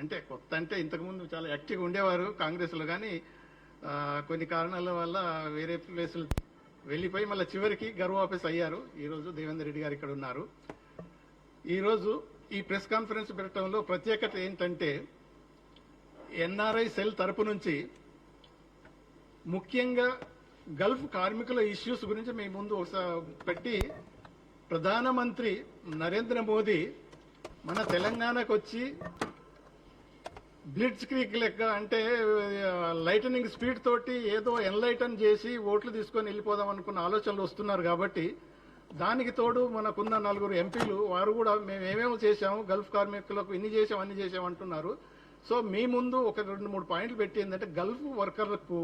అంటే కొత్త అంటే ఇంతకుముందు చాలా యాక్టివ్గా ఉండేవారు కాంగ్రెస్లో కానీ కొన్ని కారణాల వల్ల వేరే ప్లేసులు వెళ్ళిపోయి మళ్ళీ చివరికి గర్వ ఆఫీస్ అయ్యారు. ఈరోజు దేవేందర్ రెడ్డి గారు ఇక్కడ ఉన్నారు. ఈరోజు ఈ ప్రెస్ కాన్ఫరెన్స్ పెట్టడంలో ప్రత్యేకత ఏంటంటే ఎన్ఆర్ఐ సెల్ తరపు నుంచి ముఖ్యంగా గల్ఫ్ కార్మికుల ఇష్యూస్ గురించి మీ ముందు ఒకసారి పెట్టి ప్రధానమంత్రి నరేంద్ర మోదీ మన తెలంగాణకు వచ్చి బ్లిట్స్ క్రీక్ లెక్క అంటే లైటనింగ్ స్పీడ్ తోటి ఏదో ఎన్లైటన్ చేసి ఓట్లు తీసుకొని వెళ్ళిపోదాం అనుకున్న ఆలోచనలు వస్తున్నారు కాబట్టి దానికి తోడు మనకున్న నలుగురు ఎంపీలు వారు కూడా మేము ఏమేమో చేశాము గల్ఫ్ కార్మికులకు ఇన్ని చేసాం అన్ని చేసాం అంటున్నారు. సో మీ ముందు ఒక రెండు మూడు పాయింట్లు పెట్టి ఏంటంటే గల్ఫ్ వర్కర్లకు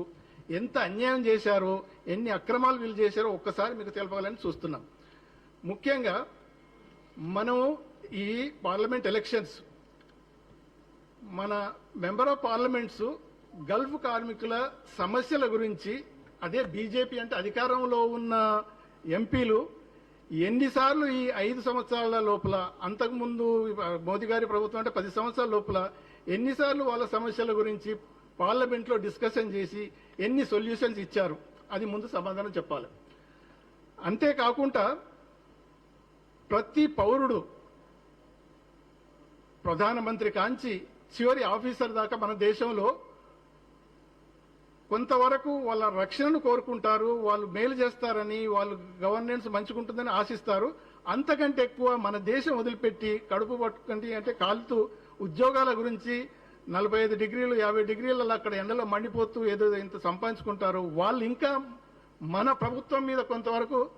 ఎంత అన్యాయం చేశారో ఎన్ని అక్రమాలు వీళ్ళు చేశారో ఒక్కసారి మీకు తెలపాలని చూస్తున్నాం. ముఖ్యంగా మనం ఈ పార్లమెంట్ ఎలక్షన్స్ మన మెంబర్ ఆఫ్ పార్లమెంట్స్ గల్ఫ్ కార్మికుల సమస్యల గురించి అదే బీజేపీ అంటే అధికారంలో ఉన్న ఎంపీలు ఎన్నిసార్లు ఈ ఐదు సంవత్సరాల లోపల అంతకుముందు మోదీ గారి ప్రభుత్వం అంటే పది సంవత్సరాల లోపల ఎన్నిసార్లు వాళ్ళ సమస్యల గురించి పార్లమెంట్లో డిస్కషన్ చేసి ఎన్ని సొల్యూషన్స్ ఇచ్చారు. అది ముందు సమాధానం చెప్పాలి. అంతేకాకుండా ప్రతి పౌరుడు ప్రధానమంత్రి కాంచి చివరి ఆఫీసర్ దాకా మన దేశంలో కొంతవరకు వాళ్ళ రక్షణను కోరుకుంటారు వాళ్ళు మేలు చేస్తారని వాళ్ళు గవర్నెన్స్ మంచుకుంటుందని ఆశిస్తారు. అంతకంటే ఎక్కువ మన దేశం వదిలిపెట్టి కడుపు పట్టుకుంటే అంటే కాలుతూ ఉద్యోగాల గురించి నలభై ఐదు డిగ్రీలు యాభై డిగ్రీలలో అక్కడ ఎండలో మండిపోతూ ఏదో ఇంత సంపాదించుకుంటారు. వాళ్ళు ఇంకా మన ప్రభుత్వం మీద కొంతవరకు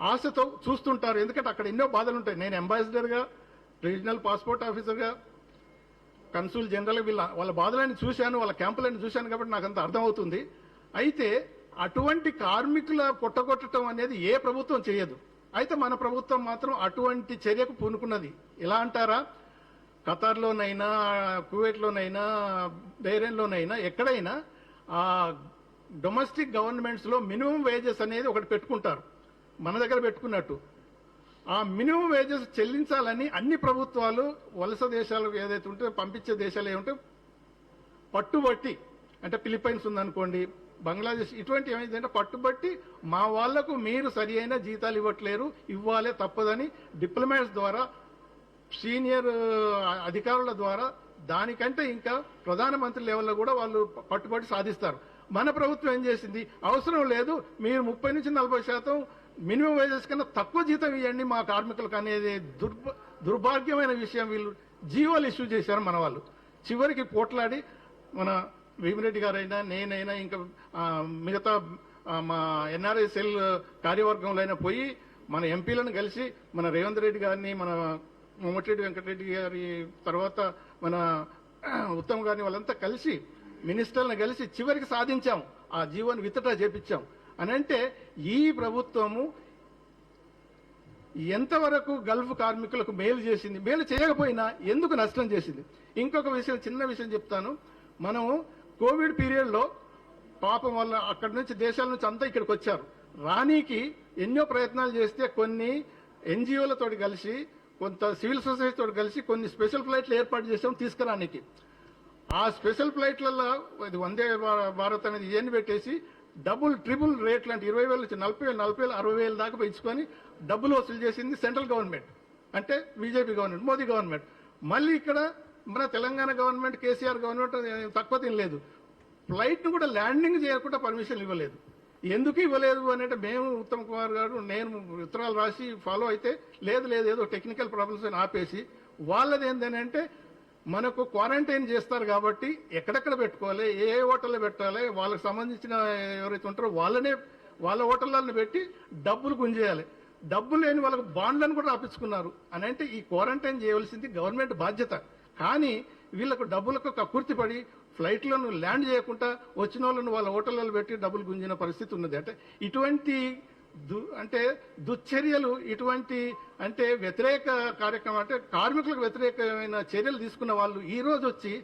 ఆశతో చూస్తుంటారు. ఎందుకంటే అక్కడ ఎన్నో బాధలు ఉంటాయి నేను అంబాసిడర్గా రీజనల్ పాస్పోర్ట్ ఆఫీసర్గా కన్సూల్ జనరల్ వీళ్ళ వాళ్ళ బాధలన్నీ చూశాను వాళ్ళ క్యాంపులన్నీ చూశాను కాబట్టి నాకు అంత అర్థమవుతుంది. అయితే అటువంటి కార్మికుల కొట్టగొట్టడం అనేది ఏ ప్రభుత్వం చేయదు. అయితే మన ప్రభుత్వం మాత్రం అటువంటి చర్యకు పూనుకున్నది. ఎలా అంటారా? ఖతార్లోనైనా కువైట్లోనైనా బహ్రెయిన్లోనైనా ఎక్కడైనా ఆ డొమెస్టిక్ గవర్నమెంట్స్లో మినిమం వేజెస్ అనేది ఒకటి పెట్టుకుంటారు. మన దగ్గర పెట్టుకున్నట్టు. ఆ మినిమం వేజెస్ చెల్లించాలని అన్ని ప్రభుత్వాలు వలస దేశాలకు ఏదైతే ఉంటే పంపించే దేశాలు ఏముంటే పట్టుబట్టి అంటే ఫిలిప్పైన్స్ ఉందనుకోండి బంగ్లాదేశ్ ఇటువంటి ఏమైందంటే పట్టుబట్టి మా వాళ్ళకు మీరు సరి అయిన జీతాలు ఇవ్వట్లేరు ఇవ్వాలే తప్పదని డిప్లొమాట్స్ ద్వారా సీనియర్ అధికారుల ద్వారా దానికంటే ఇంకా ప్రధానమంత్రి లెవెల్లో కూడా వాళ్ళు పట్టుబట్టి సాధిస్తారు. మన ప్రభుత్వం ఏం చేసింది? అవసరం లేదు మీరు ముప్పై నుంచి నలభై శాతం మినిమం వేజెస్ కన్నా తక్కువ జీతం ఇవ్వండి మా కార్మికులకు అనేది దుర్భ దుర్భాగ్యమైన విషయం. వీళ్ళు జీవోలు ఇష్యూ చేశారు మన వాళ్ళు. చివరికి పోట్లాడి మన భీమిరెడ్డి గారైనా నేనైనా ఇంకా మిగతా మా ఎన్ఆర్ఐ సెల్ కార్యవర్గంలో అయినా పోయి మన ఎంపీలను కలిసి మన రేవంత్ రెడ్డి గారిని మన మమ్మటిరెడ్డి వెంకటరెడ్డి గారి తర్వాత మన ఉత్తమ్ గారిని వాళ్ళంతా కలిసి మినిస్టర్లను కలిసి చివరికి సాధించాం. ఆ జీవోని విత్తటా చేపించాం. అని అంటే ఈ ప్రభుత్వము ఎంతవరకు గల్ఫ్ కార్మికులకు మేలు చేసింది? మేలు చేయకపోయినా ఎందుకు నష్టం చేసింది? ఇంకొక విషయం చిన్న విషయం చెప్తాను. మనము కోవిడ్ పీరియడ్లో పాపం వల్ల అక్కడి నుంచి దేశాల నుంచి అంతా ఇక్కడికి వచ్చారు. రానీకి ఎన్నో ప్రయత్నాలు చేస్తే కొన్ని ఎన్జిఓలతో కలిసి కొంత సివిల్ సొసైటీతో కలిసి కొన్ని స్పెషల్ ఫ్లైట్లు ఏర్పాటు చేసాం తీసుకురానికి. ఆ స్పెషల్ ఫ్లైట్లలో ఇది వందే భారత్ అనేది ఇవన్నీ పెట్టేసి డబుల్ ట్రిపుల్ రేట్లు అంటే ఇరవై వేలు నుంచి నలభై వేలు నలభై వేలు అరవై వేలు దాకా పెంచుకొని డబ్బులు వసూలు చేసింది సెంట్రల్ గవర్నమెంట్. అంటే బీజేపీ గవర్నమెంట్ మోదీ గవర్నమెంట్. మళ్ళీ ఇక్కడ మన తెలంగాణ గవర్నమెంట్ కేసీఆర్ గవర్నమెంట్ తక్కువ తినలేదు. ఫ్లైట్ను కూడా ల్యాండింగ్ చేయకుండా పర్మిషన్ ఇవ్వలేదు. ఎందుకు ఇవ్వలేదు అంటే మేము ఉత్తమ్ కుమార్ గారు నేను ఉత్తరాలు రాసి ఫాలో అయితే లేదు లేదు ఏదో టెక్నికల్ ప్రాబ్లమ్స్ అని ఆపేసి వాళ్ళది ఏంటని అంటే మనకు క్వారంటైన్ చేస్తారు కాబట్టి ఎక్కడెక్కడ పెట్టుకోవాలి ఏ ఏ హోటల్లో పెట్టాలి వాళ్ళకి సంబంధించిన ఎవరైతే ఉంటారో వాళ్ళనే వాళ్ళ హోటళ్ళని పెట్టి డబ్బులు గుంజేయాలి. డబ్బులు లేని వాళ్ళకు బాండ్లను కూడా రాపించుకున్నారు. అని అంటే ఈ క్వారంటైన్ చేయవలసింది గవర్నమెంట్ బాధ్యత. కానీ వీళ్ళకు డబ్బులకు కక్కుర్తిపడి ఫ్లైట్లను ల్యాండ్ చేయకుండా వచ్చిన వాళ్ళను వాళ్ళ హోటళ్ళలో పెట్టి డబ్బులు గుంజిన పరిస్థితి ఉన్నది. అంటే ఇటువంటి దు అంటే దుశ్చర్యలు ఇటువంటి అంటే వ్యతిరేక కార్యక్రమం అంటే కార్మికులకు వ్యతిరేకమైన చర్యలు తీసుకున్న వాళ్ళు ఈ రోజు వచ్చి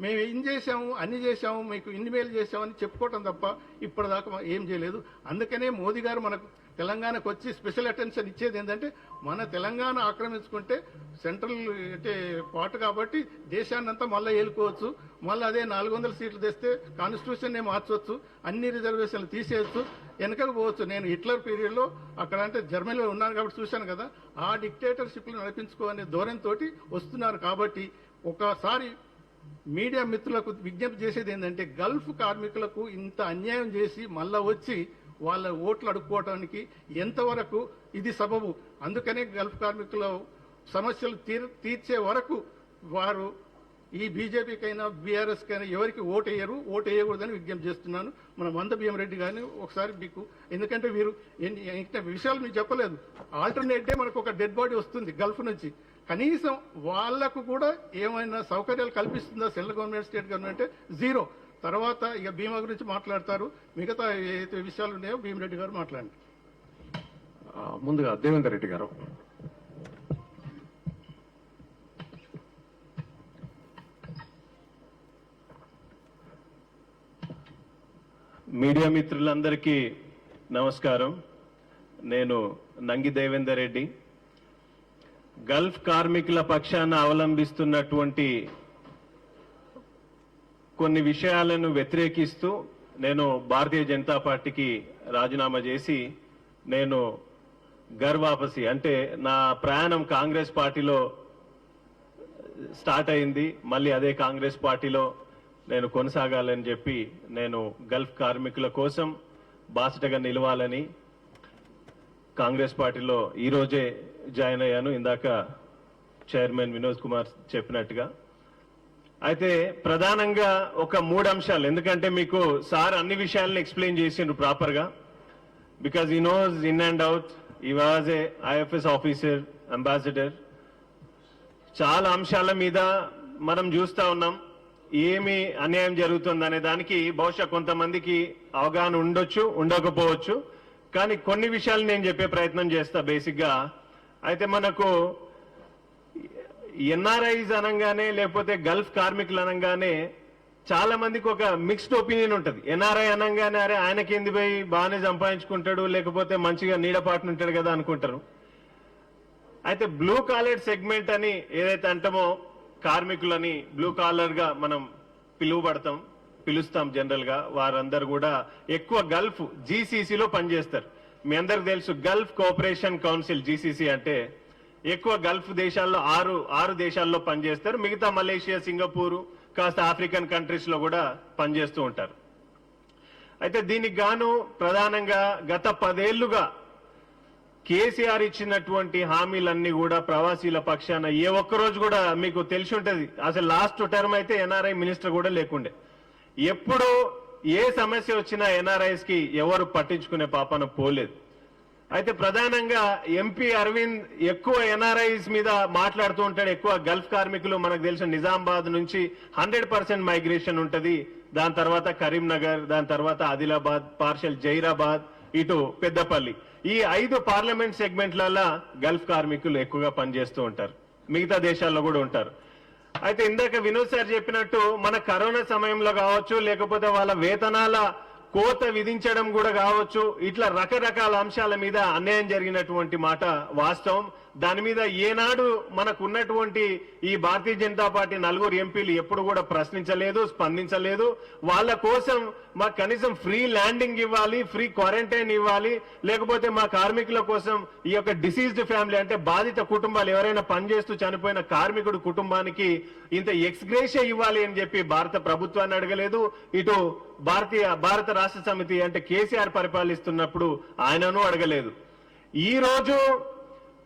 మేము ఏం చేశాము అన్ని చేశాము మీకు ఇన్ని మేలు చేశామని చెప్పుకోవటం తప్ప ఇప్పటిదాకా ఏం చేయలేదు. అందుకనే మోదీ గారు మనకు తెలంగాణకు వచ్చి స్పెషల్ అటెన్షన్ ఇచ్చేది ఏంటంటే మన తెలంగాణ ఆక్రమించుకుంటే సెంట్రల్ అంటే పార్ట్ కాబట్టి దేశాన్ని అంతా మళ్ళీ ఏలుకోవచ్చు. మళ్ళీ అదే నాలుగు వందల సీట్లు తెస్తే కాన్స్టిట్యూషన్ మార్చవచ్చు అన్ని రిజర్వేషన్లు తీసేయచ్చు. వెనకకు పోవచ్చు. నేను హిట్లర్ పీరియడ్లో అక్కడ అంటే జర్మనీలో ఉన్నాను కాబట్టి చూశాను కదా ఆ డిక్టేటర్షిప్లు నడిపించుకోనే ధోరణితో వస్తున్నారు కాబట్టి ఒకసారి మీడియా మిత్రులకు విజ్ఞప్తి చేసేది ఏంటంటే గల్ఫ్ కార్మికులకు ఇంత అన్యాయం చేసి మళ్ళా వచ్చి వాళ్ళ ఓట్లు అడుక్కోవడానికి ఎంతవరకు ఇది సబబు. అందుకనే గల్ఫ్ కార్మికుల సమస్యలు తీర్ తీర్చే వరకు వారు ఈ బీజేపీకైనా బీఆర్ఎస్కైనా ఎవరికి ఓటు వేయరు ఓటు వేయకూడదని విజ్ఞప్తి చేస్తున్నాను. మన మంద రెడ్డి గారిని ఒకసారి మీకు ఎందుకంటే వీరు ఇంకా విషయాలు మీకు చెప్పలేదు. ఆల్టర్నేట్ డే మనకు ఒక డెడ్ బాడీ వస్తుంది గల్ఫ్ నుంచి. కనీసం వాళ్ళకు కూడా ఏమైనా సౌకర్యాలు కల్పిస్తుందా central government state government zero తర్వాత ఇక బీమా గురించి మాట్లాడతారు. మిగతా ఏదైతే విషయాలు ఉన్నాయో భీమిరెడ్డి గారు మాట్లాడండి. ముందుగా దేవేందర్ రెడ్డి గారు. మీడియా మిత్రులందరికీ నమస్కారం. నేను నంగి దేవేందర్ రెడ్డి. గల్ఫ్ కార్మికుల పక్షాన అవలంబిస్తున్నటువంటి కొన్ని విషయాలను వ్యతిరేకిస్తూ నేను భారతీయ జనతా పార్టీకి రాజీనామా చేసి నేను గర్ వాపసి అంటే నా ప్రయాణం కాంగ్రెస్ పార్టీలో స్టార్ట్ అయింది. మళ్ళీ అదే కాంగ్రెస్ పార్టీలో నేను కొనసాగాలని చెప్పి నేను గల్ఫ్ కార్మికుల కోసం బాసటగా నిలవాలని కాంగ్రెస్ పార్టీలో ఈరోజే జాయిన్ అయ్యాను. ఇందాక చైర్మన్ వినోద్ కుమార్ చెప్పినట్టుగా అయితే ప్రధానంగా ఒక మూడు అంశాలు ఎందుకంటే మీకు సార్ అన్ని విషయాలను ఎక్స్ప్లెయిన్ చేసిండ్రు ప్రాపర్గా because he knows in and out he was a IFS officer ambassador చాలా అంశాల మీద మనం చూస్తా ఉన్నాం. ఏమి అన్యాయం జరుగుతుంది అనే దానికి బహుశా కొంతమందికి అవగాహన ఉండొచ్చు ఉండకపోవచ్చు. కానీ కొన్ని విషయాలు నేను చెప్పే ప్రయత్నం చేస్తా బేసిక్గా. అయితే మనకు ఎన్ఆర్ఐస్ అనగానే లేకపోతే గల్ఫ్ కార్మికులు అనగానే చాలా మందికి ఒక మిక్స్డ్ ఒపీనియన్ ఉంటుంది. ఎన్ఆర్ఐ అనగానే అరే ఆయనకి ఆయనకేంది పోయి బాగానే సంపాదించుకుంటాడు లేకపోతే మంచిగా నీడపాటున ఉంటాడు కదా అనుకుంటారు. అయితే బ్లూ కాలర్ సెగ్మెంట్ అని ఏదైతే అంటామో కార్మికులని బ్లూ కాలర్గా మనం పిలువబడతాం పిలుస్తాం జనరల్గా. వారందరూ కూడా ఎక్కువ గల్ఫ్ జీసీసీలో పనిచేస్తారు. మీ అందరికి తెలుసు గల్ఫ్ కోఆపరేషన్ కౌన్సిల్ జీసీసీ అంటే ఎక్కువ గల్ఫ్ దేశాల్లో ఆరు ఆరు దేశాల్లో పనిచేస్తారు. మిగతా మలేషియా సింగపూర్ కాస్త ఆఫ్రికన్ కంట్రీస్లో కూడా పనిచేస్తూ ఉంటారు. అయితే దీనికి గాను ప్రధానంగా గత పదేళ్ళుగా కేసీఆర్ ఇచ్చినటువంటి హామీలన్నీ కూడా ప్రవాసీల పక్షాన ఏ ఒక్క రోజు కూడా మీకు తెలిసి ఉంటుంది. అసలు లాస్ట్ టర్మ్ అయితే ఎన్ఆర్ఐ మినిస్టర్ కూడా లేకుండే. ఎప్పుడు ఏ సమస్య వచ్చినా ఎన్ఆర్ఐస్కి ఎవరు పట్టించుకునే పాపన పోలేదు. అయితే ప్రధానంగా ఎంపీ అరవింద్ ఎక్కువ ఎన్ఆర్ఐస్ మీద మాట్లాడుతూ ఉంటాడు. ఎక్కువ గల్ఫ్ కార్మికులు మనకు తెలిసిన నిజామాబాద్ నుంచి హండ్రెడ్ పర్సెంట్ మైగ్రేషన్ ఉంటుంది. దాని తర్వాత కరీంనగర్ దాని తర్వాత ఆదిలాబాద్ పార్షల్ జైరాబాద్ ఇటు పెద్దపల్లి. ఈ ఐదు పార్లమెంట్ సెగ్మెంట్లలో గల్ఫ్ కార్మికులు ఎక్కువగా పనిచేస్తూ ఉంటారు. మిగతా దేశాల్లో కూడా ఉంటారు. అయితే ఇందాక వినోద్ సార్ చెప్పినట్టు మన కరోనా సమయంలో కావచ్చు లేకపోతే వాళ్ళ వేతనాల కోత విధించడం కూడా కావచ్చు. ఇట్లా రకరకాల అంశాల మీద అన్యాయం జరిగినటువంటి మాట వాస్తవం. దాని మీద ఏనాడు మనకు ఉన్నటువంటి ఈ భారతీయ జనతా పార్టీ నలుగురు ఎంపీలు ఎప్పుడు కూడా ప్రశ్నించలేదు స్పందించలేదు. వాళ్ళ కోసం మాకు కనీసం ఫ్రీ ల్యాండింగ్ ఇవ్వాలి ఫ్రీ క్వారంటైన్ ఇవ్వాలి. లేకపోతే మా కార్మికుల కోసం ఈ యొక్క డిసీజ్డ్ ఫ్యామిలీ అంటే బాధిత కుటుంబాలు ఎవరైనా పనిచేస్తూ చనిపోయిన కార్మికుడు కుటుంబానికి ఇంత ఎక్స్గ్రేషియా ఇవ్వాలి అని చెప్పి భారత ప్రభుత్వాన్ని అడగలేదు. ఇటు భారతీయ భారత రాష్ట్ర సమితి అంటే కేసీఆర్ పరిపాలిస్తున్నప్పుడు ఆయనను అడగలేదు. ఈ రోజు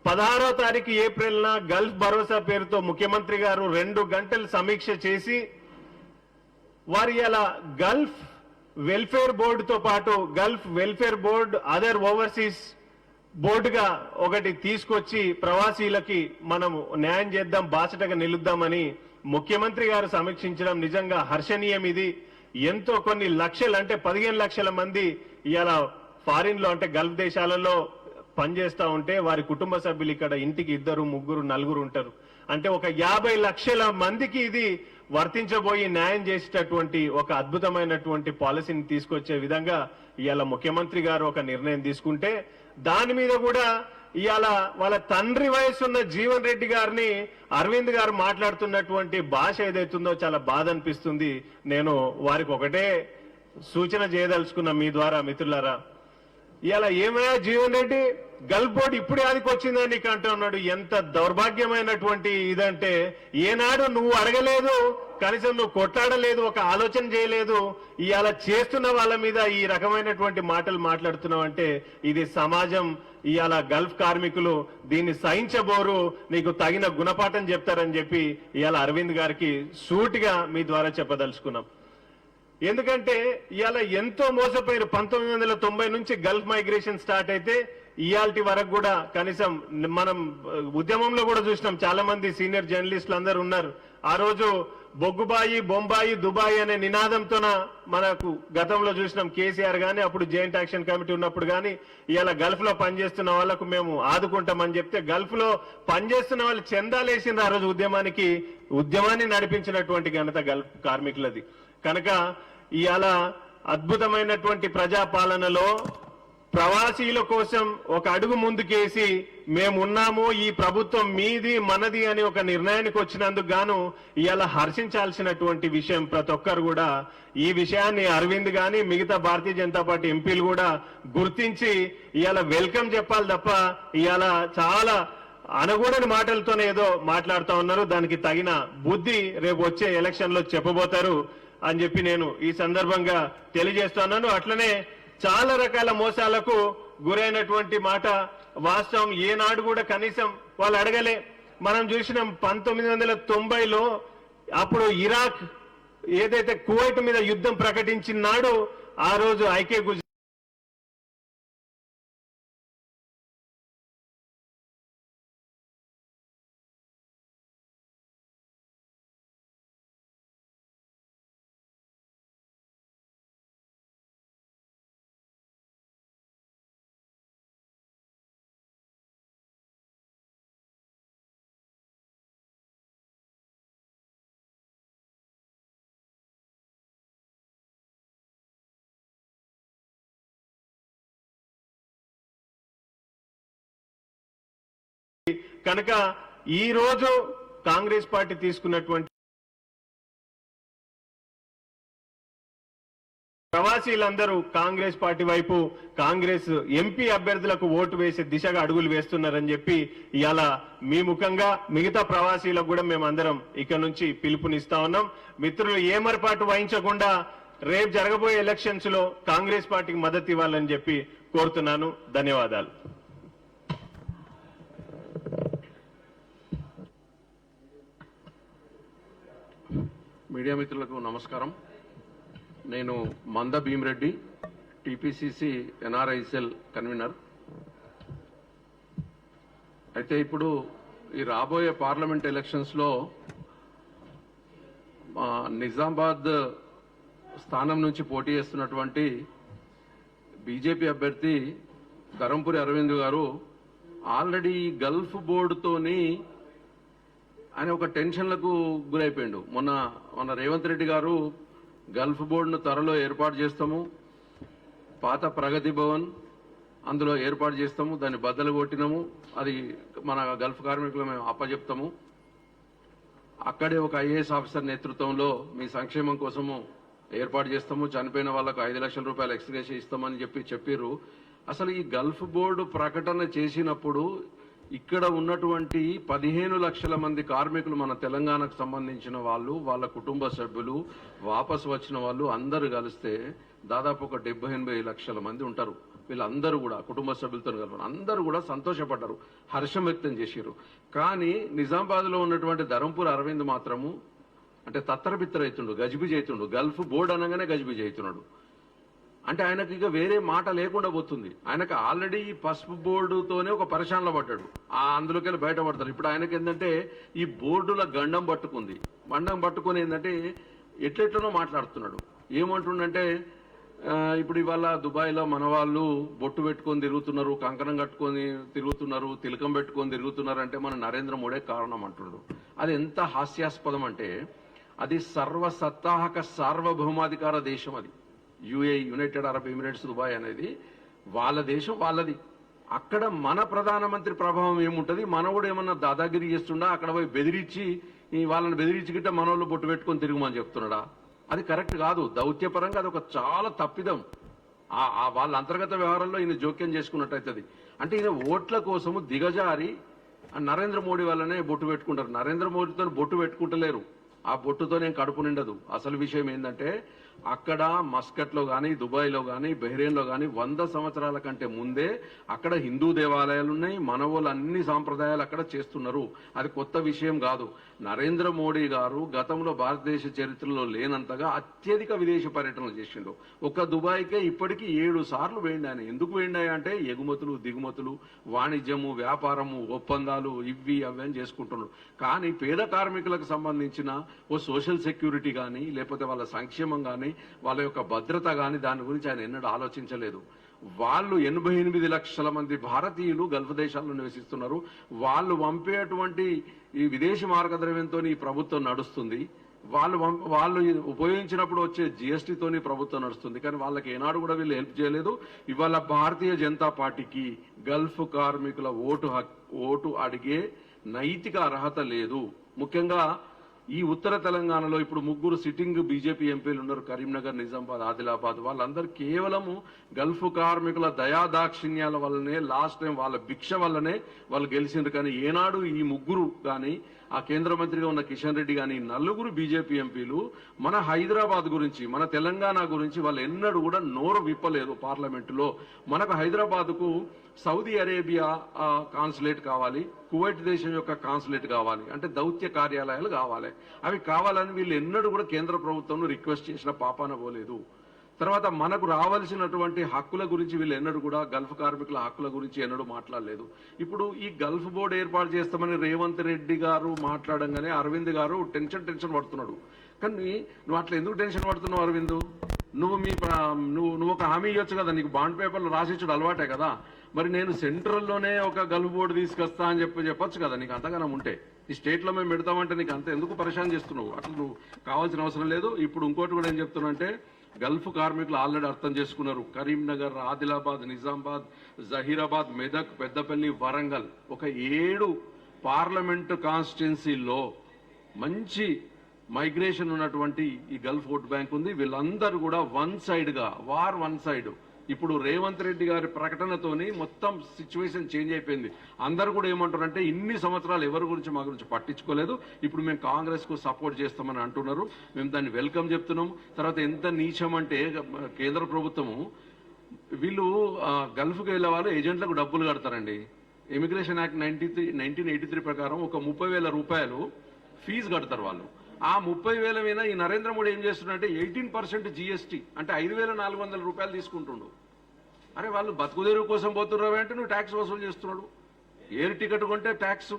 పదహారో తారీఖు ఏప్రిల్న గల్ఫ్ భరోసా పేరుతో ముఖ్యమంత్రి గారు రెండు గంటలు సమీక్ష చేసి వారి ఇలా గల్ఫ్ వెల్ఫేర్ బోర్డుతో పాటు gulf welfare board other overseas బోర్డుగా ఒకటి తీసుకొచ్చి ప్రవాసీలకి మనం న్యాయం చేద్దాం బాసటగా నిలుద్దామని ముఖ్యమంత్రి గారు సమీక్షించడం నిజంగా హర్షణీయం ఇది. ఎంతో కొన్ని లక్షలు అంటే పదిహేను లక్షల మంది ఇలా ఫారిన్లో అంటే గల్ఫ్ దేశాలలో పనిచేస్తూ ఉంటే వారి కుటుంబ సభ్యులు ఇక్కడ ఇంటికి ఇద్దరు ముగ్గురు నలుగురు ఉంటారు. అంటే ఒక యాభై లక్షల మందికి ఇది వర్తించబోయి న్యాయం చేసేటటువంటి ఒక అద్భుతమైనటువంటి పాలసీని తీసుకొచ్చే విధంగా ఇవాళ ముఖ్యమంత్రి గారు ఒక నిర్ణయం తీసుకుంటే దాని మీద కూడా ఇవాళ వాళ్ళ తండ్రి వయసున్న జీవన్ రెడ్డి గారిని అరవింద్ గారు మాట్లాడుతున్నటువంటి భాష ఏదైతుందో చాలా బాధ అనిపిస్తుంది. నేను వారికి ఒకటే సూచన చేయదలుచుకున్నా మీ ద్వారా మిత్రులారా ఇలా ఏమయ్యా జీవన్ రెడ్డి? గల్ఫ్ బోర్డు ఇప్పుడే ఆదికి వచ్చిందని నీకు అంటున్నాడు. ఎంత దౌర్భాగ్యమైనటువంటి ఇదంటే ఏనాడు నువ్వు అడగలేదు కనీసం నువ్వు కొట్లాడలేదు ఒక ఆలోచన చేయలేదు. ఇవాళ చేస్తున్న వాళ్ళ మీద ఈ రకమైనటువంటి మాటలు మాట్లాడుతున్నావు అంటే ఇది సమాజం ఇవాళ గల్ఫ్ కార్మికులు దీన్ని సహించబోరు నీకు తగిన గుణపాఠం చెప్తారని చెప్పి ఇవాళ అరవింద్ గారికి సూటిగా మీ ద్వారా చెప్పదలుచుకున్నాం. ఎందుకంటే ఇవాళ ఎంతో మోసపోయిన పంతొమ్మిది వందల తొంభై నుంచి గల్ఫ్ మైగ్రేషన్ స్టార్ట్ అయితే ఇయాల్టి వరకు కూడా కనీసం మనం ఉద్యమంలో కూడా చూసినాం. చాలా మంది సీనియర్ జర్నలిస్టులు అందరూ ఉన్నారు. ఆ రోజు బొగ్గుబాయి బొంబాయి దుబాయ్ అనే నినాదంతోన మనకు గతంలో చూసినాం. కేసీఆర్ గానీ అప్పుడు జాయింట్ యాక్షన్ కమిటీ ఉన్నప్పుడు కానీ ఇలా గల్ఫ్లో పనిచేస్తున్న వాళ్ళకు మేము ఆదుకుంటామని చెప్తే గల్ఫ్లో పనిచేస్తున్న వాళ్ళు చందాలేసింది ఆ రోజు ఉద్యమానికి. ఉద్యమాన్ని నడిపించినటువంటి ఘనత గల్ఫ్ కార్మికులది. కనుక ఇవాళ అద్భుతమైనటువంటి ప్రజాపాలనలో ప్రవాసీల కోసం ఒక అడుగు ముందుకేసి మేమున్నాము ఈ ప్రభుత్వం మీది మనది అని ఒక నిర్ణయానికి వచ్చినందుకు గాను ఇలా హర్షించాల్సినటువంటి విషయం ప్రతి ఒక్కరు కూడా ఈ విషయాన్ని అరవింద్ గాని మిగతా భారతీయ జనతా పార్టీ ఎంపీలు కూడా గుర్తించి ఇలా వెల్కమ్ చెప్పాలి తప్ప ఇవాళ చాలా అనగూడని మాటలతోనే ఏదో మాట్లాడుతూ ఉన్నారు. దానికి తగిన బుద్ధి రేపు వచ్చే ఎలక్షన్లో చెప్పబోతారు. అని చెప్పి నేను ఈ సందర్భంగా తెలియజేస్తున్నాను. అట్లనే చాలా రకాల మోసాలకు గురైనటువంటి మాట వాస్తవం. ఏనాడు కూడా కనీసం వాళ్ళు అడగలే. మనం చూసినాం పంతొమ్మిది వందల తొంభైలో అప్పుడు ఇరాక్ ఏదైతే కువైట్ మీద యుద్ధం ప్రకటించిన నాడు ఆ రోజు ఐకే కనుక ఈ రోజు కాంగ్రెస్ పార్టీ తీసుకున్నటువంటి ప్రవాసీలందరూ కాంగ్రెస్ పార్టీ వైపు కాంగ్రెస్ ఎంపీ అభ్యర్థులకు ఓటు వేసే దిశగా అడుగులు వేస్తున్నారని చెప్పి ఇలా మీ ముఖంగా మిగతా ప్రవాసీలకు కూడా మేమందరం ఇక్కడ నుంచి పిలుపునిస్తా ఉన్నాం. మిత్రులు ఏమరపాటు వహించకుండా రేపు జరగబోయే ఎలక్షన్స్లో కాంగ్రెస్ పార్టీకి మద్దతు ఇవ్వాలని చెప్పి కోరుతున్నాను. ధన్యవాదాలు. మీడియా మిత్రులకు నమస్కారం. నేను మంద భీమిరెడ్డి టిపిసిసి ఎన్ఆర్ఐసెల్ కన్వీనర్. అయితే ఇప్పుడు ఈ రాబోయే పార్లమెంట్ ఎలక్షన్స్లో మా నిజామాబాద్ స్థానం నుంచి పోటీ చేస్తున్నటువంటి బీజేపీ అభ్యర్థి ధరంపురి అరవింద్ గారు ఆల్రెడీ గల్ఫ్ బోర్డుతోని ఆయన ఒక టెన్షన్లకు గురైపోయాడు. మొన్న మన రేవంత్ రెడ్డి గారు గల్ఫ్ బోర్డును త్వరలో ఏర్పాటు చేస్తాము. పాత ప్రగతి భవన్ అందులో ఏర్పాటు చేస్తాము. దాన్ని బద్దలు కొట్టినాము. అది మన గల్ఫ్ కార్మికులు మేము అప్పజెప్తాము. అక్కడే ఒక ఐఏఎస్ ఆఫీసర్ నేతృత్వంలో మీ సంక్షేమం కోసము ఏర్పాటు చేస్తాము. చనిపోయిన వాళ్ళకు ఐదు లక్షల రూపాయలు ఎక్స్గ్రేషన్ ఇస్తామని చెప్పి చెప్పారు అసలు ఈ గల్ఫ్ బోర్డు ప్రకటన చేసినప్పుడు ఇక్కడ ఉన్నటువంటి పదిహేను లక్షల మంది కార్మికులు మన తెలంగాణకు సంబంధించిన వాళ్ళు వాళ్ళ కుటుంబ సభ్యులు వాపసు వచ్చిన వాళ్ళు అందరూ కలిస్తే దాదాపు ఒక డెబ్బై ఎనభై లక్షల మంది ఉంటారు. వీళ్ళందరూ కూడా కుటుంబ సభ్యులతో కలపడం అందరూ కూడా సంతోషపడ్డారు. హర్షం వ్యక్తం చేశారు కానీ నిజామాబాద్లో ఉన్నటువంటి ధరంపూర్ అరవింద్ మాత్రము అంటే తత్తరబిత్తర అవుతుండు గజిబిజ్ అవుతుండు. గల్ఫ్ బోర్డు అనగానే గజిబిజ్ అవుతున్నాడు. అంటే ఆయనకు ఇక వేరే మాట లేకుండా పోతుంది. ఆయనకు ఆల్రెడీ ఈ పసుపు బోర్డుతోనే ఒక పరిశానలో పడ్డాడు. ఆ అందులోకి బయటపడతారు. ఇప్పుడు ఆయనకి ఏంటంటే ఈ బోర్డుల గండం పట్టుకుంది. గండం పట్టుకుని ఏంటంటే ఎట్లెట్లనో మాట్లాడుతున్నాడు. ఏమంటుండంటే ఇప్పుడు ఇవాళ దుబాయ్లో మన వాళ్ళు బొట్టు పెట్టుకొని తిరుగుతున్నారు కంకణం కట్టుకొని తిరుగుతున్నారు తిలకం పెట్టుకొని తిరుగుతున్నారు అంటే మన నరేంద్ర మోడీ కారణం అంటున్నాడు. అది ఎంత హాస్యాస్పదం అంటే అది సర్వసత్తాహక సార్వభౌమాధికార దేశం అది. UA United Arab Emirates Dubai అనేది వాళ్ళ దేశం వాళ్ళది. అక్కడ మన ప్రధానమంత్రి ప్రభావం ఏముంటుంది? మనవుడు ఏమన్నా దాదాగిరి చేస్తుండా? అక్కడ పోయి బెదిరించి ఈ వాళ్ళని బెదిరించి గిట్ట మనోళ్ళు బొట్టు పెట్టుకొని తిరుగుమని చెప్తున్నాడా? అది కరెక్ట్ కాదు. దౌత్యపరంగా అది ఒక చాలా తప్పిదం. ఆ వాళ్ళ అంతర్గత వ్యవహారంలో ఈయన జోక్యం చేసుకున్నట్టయితుంది. అంటే ఈయన ఓట్ల కోసము దిగజారి నరేంద్ర మోడీ వల్లనే బొట్టు పెట్టుకుంటారు. నరేంద్ర మోడీతో బొట్టు పెట్టుకుంటలేరు. ఆ బొట్టుతో నేను కడుపు నిండదు. అసలు విషయం ఏంటంటే అక్కడ మస్కట్లో కానీ దుబాయ్లో కానీ లో కానీ వంద సంవత్సరాల కంటే ముందే అక్కడ హిందూ దేవాలయాలు ఉన్నాయి మనవోళ్ళు అన్ని సాంప్రదాయాలు అక్కడ చేస్తున్నారు. అది కొత్త విషయం కాదు. నరేంద్ర మోడీ గారు గతంలో భారతదేశ చరిత్రలో లేనంతగా అత్యధిక విదేశీ పర్యటనలు చేసిండు. ఒక దుబాయ్కే ఇప్పటికీ ఏడు సార్లు వేయండి ఎందుకు వేయండి అంటే ఎగుమతులు దిగుమతులు వాణిజ్యము వ్యాపారము ఒప్పందాలు ఇవి అవి అని చేసుకుంటున్నారు. కానీ పేద కార్మికులకు సంబంధించిన ఓ సోషల్ సెక్యూరిటీ కానీ లేకపోతే వాళ్ళ సంక్షేమం కానీ వాళ్ళ యొక్క భద్రత కానీ దాని గురించి ఆయన ఎన్నడూ ఆలోచించలేదు. వాళ్ళు ఎనభై ఎనిమిది లక్షల మంది భారతీయులు గల్ఫ్ దేశాల్లో నివసిస్తున్నారు. వాళ్ళు పంపేటువంటి ఈ విదేశీ మార్గద్రవ్యంతో ఈ ప్రభుత్వం నడుస్తుంది. వాళ్ళు వాళ్ళు ఉపయోగించినప్పుడు వచ్చే జిఎస్టీతోని ప్రభుత్వం నడుస్తుంది. కానీ వాళ్ళకి ఏనాడు కూడా వీళ్ళు హెల్ప్ చేయలేదు. ఇవాళ భారతీయ జనతా పార్టీకి గల్ఫ్ కార్మికుల ఓటు ఓటు అడిగే నైతిక అర్హత లేదు. ముఖ్యంగా ఈ ఉత్తర తెలంగాణలో ఇప్పుడు ముగ్గురు సిట్టింగ్ బీజేపీ ఎంపీలు ఉన్నారు. కరీంనగర్ నిజామాబాద్ ఆదిలాబాద్. వాళ్ళందరూ కేవలము గల్ఫ్ కార్మికుల దయాదాక్షిణ్యాల వల్లనే లాస్ట్ టైం వాళ్ళ భిక్ష వల్లనే వాళ్ళు గెలిచిండ్రు. కానీ ఏనాడు ఈ ముగ్గురు కానీ ఆ కేంద్ర మంత్రిగా ఉన్న కిషన్ రెడ్డి కానీ నలుగురు బీజేపీ ఎంపీలు మన హైదరాబాద్ గురించి మన తెలంగాణ గురించి వాళ్ళు ఎన్నడూ కూడా నోరు విప్పలేదు పార్లమెంటులో. మనకు హైదరాబాద్కు సౌదీ అరేబియా కాన్సులేట్ కావాలి. కువైట్ దేశం యొక్క కాన్సులేట్ కావాలి. అంటే దౌత్య కార్యాలయాలు కావాలి. అవి కావాలని వీళ్ళు ఎన్నడూ కూడా కేంద్ర ప్రభుత్వం రిక్వెస్ట్ చేసిన పాపాన పోలేదు. తర్వాత మనకు రావాల్సినటువంటి హక్కుల గురించి వీళ్ళు ఎన్నడూ కూడా గల్ఫ్ కార్మికుల హక్కుల గురించి ఎన్నడూ మాట్లాడలేదు. ఇప్పుడు ఈ గల్ఫ్ బోర్డు ఏర్పాటు చేస్తామని రేవంత్ రెడ్డి గారు మాట్లాడంగానే అరవింద్ గారు టెన్షన్ టెన్షన్ పడుతున్నాడు. కానీ నువ్వు అట్లా ఎందుకు టెన్షన్ పడుతున్నావు అరవింద్? నువ్వు మీ నువ్వు నువ్వు ఒక హామీ ఇవ్వచ్చు కదా. నీకు బాండ్ పేపర్లు రాసిచ్చుడు అలవాటే కదా. మరి నేను సెంట్రల్లోనే ఒక గల్ఫ్ బోర్డు తీసుకొస్తా అని చెప్పి చెప్పొచ్చు కదా? నీకు అంతగానం ఉంటే. ఈ స్టేట్లో మేము పెడతామంటే నీకు అంత ఎందుకు పరిశాన్ చేస్తున్నావు? అట్లా నువ్వు కావాల్సిన అవసరం లేదు. ఇప్పుడు ఇంకోటి కూడా ఏం చెప్తున్నా అంటే గల్ఫ్ కార్మికులు ఆల్రెడీ అర్థం చేసుకున్నారు. కరీంనగర్ ఆదిలాబాద్ నిజామాబాద్ జహీరాబాద్ మెదక్ పెద్దపల్లి వరంగల్ ఒక ఏడు పార్లమెంటు కాన్స్టిట్యున్సీలో మంచి మైగ్రేషన్ ఉన్నటువంటి ఈ గల్ఫ్ ఓట్ బ్యాంక్ ఉంది. వీళ్ళందరూ కూడా వన్ సైడ్గా వార్ వన్ సైడ్ ఇప్పుడు రేవంత్ రెడ్డి గారి ప్రకటనతోని మొత్తం సిచ్యువేషన్ చేంజ్ అయిపోయింది. అందరు కూడా ఏమంటారంటే ఇన్ని సంవత్సరాలు ఎవరి గురించి మా గురించి పట్టించుకోలేదు. ఇప్పుడు మేము కాంగ్రెస్కు సపోర్ట్ చేస్తామని అంటున్నారు. మేము దాన్ని వెల్కమ్ చెప్తున్నాం. తర్వాత ఎంత నీచం అంటే కేంద్ర ప్రభుత్వము వీళ్ళు గల్ఫ్కి వెళ్ళే వాళ్ళు ఏజెంట్లకు డబ్బులు కడతారండి. Immigration act ninety three nineteen eighty three ప్రకారం ఒక ముప్పై వేల రూపాయలు ఫీజు కడతారు వాళ్ళు. ఆ ముప్పై వేల మీద ఈ నరేంద్ర మోడీ ఏం చేస్తున్నాడంటే ఎయిటీన్ పర్సెంట్ జిఎస్టీ అంటే ఐదు వేల నాలుగు వందల రూపాయలు తీసుకుంటుండు. అరే వాళ్ళు బతుకుదేరు కోసం పోతున్నారు అంటే నువ్వు ట్యాక్స్ వసూలు చేస్తున్నాడు. ఎయిర్ టికెట్ కొంటే ట్యాక్స్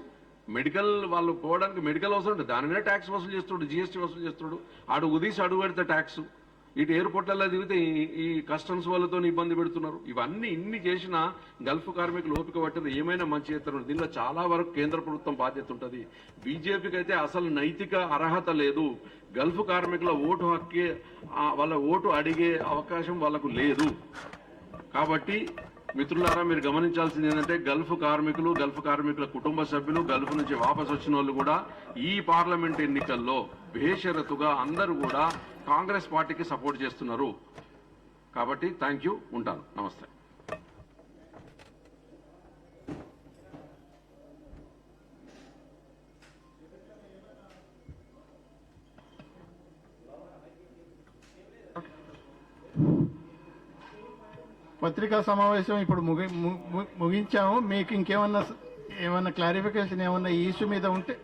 మెడికల్ వాళ్ళు పోవడానికి మెడికల్ అవసరం ఉంటుంది దాని మీద ట్యాక్స్ వసూలు చేస్తున్నాడు జిఎస్టీ వసూలు చేస్తున్నాడు. ఆడు తీసి అడుగు పెడితే ట్యాక్స్. ఇటు ఎయిర్పోర్ట్లలో దిగితే ఈ- కస్టమ్స్ వాళ్ళతో ఇబ్బంది పెడుతున్నారు. ఇవన్నీ ఇన్ని చేసినా గల్ఫ్ కార్మికులు ఓపిక పట్టింది. ఏమైనా మంచి చేస్తారు. దీనిలో చాలా వరకు కేంద్ర ప్రభుత్వం బాధ్యత ఉంటుంది. బీజేపీకి అయితే అసలు నైతిక అర్హత లేదు. గల్ఫ్ కార్మికుల ఓటు హక్కే వాళ్ళ ఓటు అడిగే అవకాశం వాళ్ళకు లేదు. కాబట్టి మిత్రులారా మీరు గమనించాల్సింది ఏంటంటే గల్ఫ్ కార్మికులు గల్ఫ్ కార్మికుల కుటుంబ సభ్యులు గల్ఫ్ నుంచి వాపసు వచ్చిన వాళ్ళు కూడా ఈ పార్లమెంట్ ఎన్నికల్లో బేషరతుగా అందరూ కూడా కాంగ్రెస్ పార్టీకి సపోర్ట్ చేస్తున్నారు. కాబట్టి థ్యాంక్ యూ ఉంటాను. నమస్తే. పత్రికా సమావేశం ఇప్పుడు ముగి ము- ముగించాము. మీకు ఇంకేమన్నా ఏమన్నా క్లారిఫికేషన్ ఏమన్నా ఈ ఇష్యూ మీద ఉంటే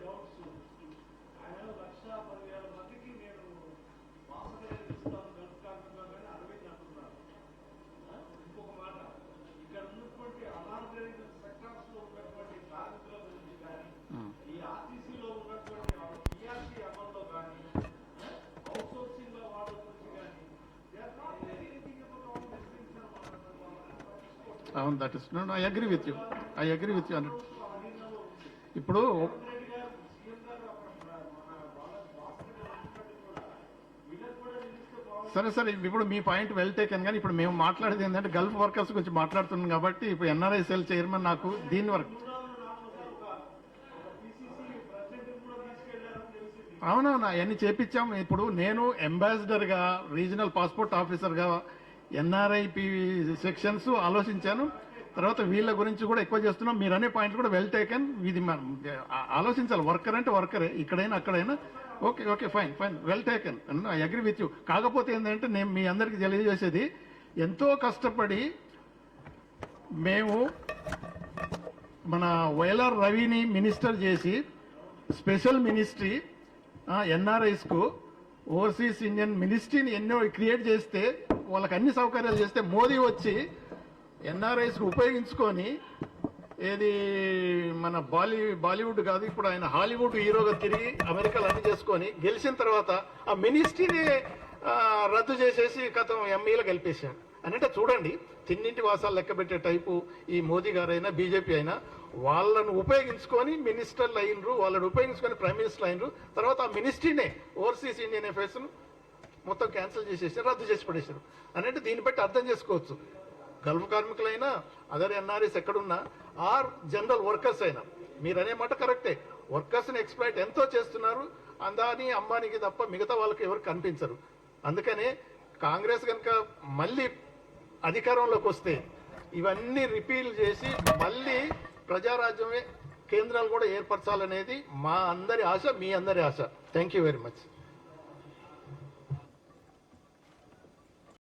అవును that is no I agree with you I agree with you hundred ఇప్పుడు సరే సరే ఇప్పుడు మీ పాయింట్ వెల్ టేకన్ కానీ ఇప్పుడు మేము మాట్లాడేది ఏంటంటే గల్ఫ్ వర్కర్స్ గురించి మాట్లాడుతున్నాం కాబట్టి ఇప్పుడు ఎన్ఆర్ఐ సెల్ చైర్మన్ నాకు దీని వరకు. అవునవునా అవన్నీ చేపించాం. ఇప్పుడు నేను అంబాసిడర్గా రీజనల్ పాస్పోర్ట్ ఆఫీసర్గా ఎన్ఆర్ఐపి సెక్షన్స్ ఆలోచించాను. తర్వాత వీళ్ళ గురించి కూడా ఎక్కువ చేస్తున్నాం. మీరు అనే పాయింట్ కూడా వెల్ టేకెన్ ఇది మనం ఆలోచించాలి. వర్కర్ అంటే వర్కరే. ఇక్కడైనా అక్కడైనా. Okay okay fine fine well taken I agree with you కాకపోతే ఏంటంటే నేను మీ అందరికి తెలియజేసేది ఎంతో కష్టపడి మేము మన వైఎల్ఆర్ రవిని మినిస్టర్ చేసి స్పెషల్ మినిస్ట్రీ ఎన్ఆర్ఐస్కు ఓవర్సీస్ ఇండియన్ మినిస్ట్రీని ఎన్నో క్రియేట్ చేస్తే వాళ్ళకి అన్ని సౌకర్యాలు చేస్తే మోదీ వచ్చి ఎన్ఆర్ఐస్ ఉపయోగించుకొని ఏది మన బాలీ బాలీవుడ్ కాదు ఇప్పుడు ఆయన హాలీవుడ్ హీరోగా తిరిగి అమెరికాలో అన్ని చేసుకొని గెలిచిన తర్వాత ఆ మినిస్ట్రీని రద్దు చేసేసి గతం ఎంఈలో గెలిపేశాడు. అని అంటే చూడండి తిన్నింటి వాసాలు లెక్క పెట్టే టైపు ఈ మోదీ గారైనా బీజేపీ అయినా వాళ్ళను ఉపయోగించుకొని మినిస్టర్లు అయినరు వాళ్ళని ఉపయోగించుకొని ప్రైమ్ మినిస్టర్ అయినరు తర్వాత ఆ మినిస్ట్రీనే ఓవర్సీస్ ఇండియన్ అఫైర్స్ మొత్తం క్యాన్సిల్ చేసేసారు రద్దు చేసి పడేశారు. అని అంటే దీన్ని బట్టి అర్థం చేసుకోవచ్చు. గల్ఫ్ కార్మికులైనా అదర్ ఎన్ఆర్ఎస్ ఎక్కడున్నా ఆర్ జనరల్ వర్కర్స్ అయినా మీరు అనే మాట కరెక్టే. వర్కర్స్ని ఎక్స్ప్లాయిట్ ఎంతో చేస్తున్నారు అందాని అంబానీకి తప్ప మిగతా వాళ్ళకి ఎవరు కనిపించరు. అందుకనే కాంగ్రెస్ కనుక మళ్ళీ అధికారంలోకి వస్తే ఇవన్నీ రిపీల్ చేసి మళ్ళీ ప్రజారాజ్యమే కేంద్రాలు కూడా ఏర్పరచాలనేది మా అందరి ఆశ మీ అందరి ఆశ. Thank you very much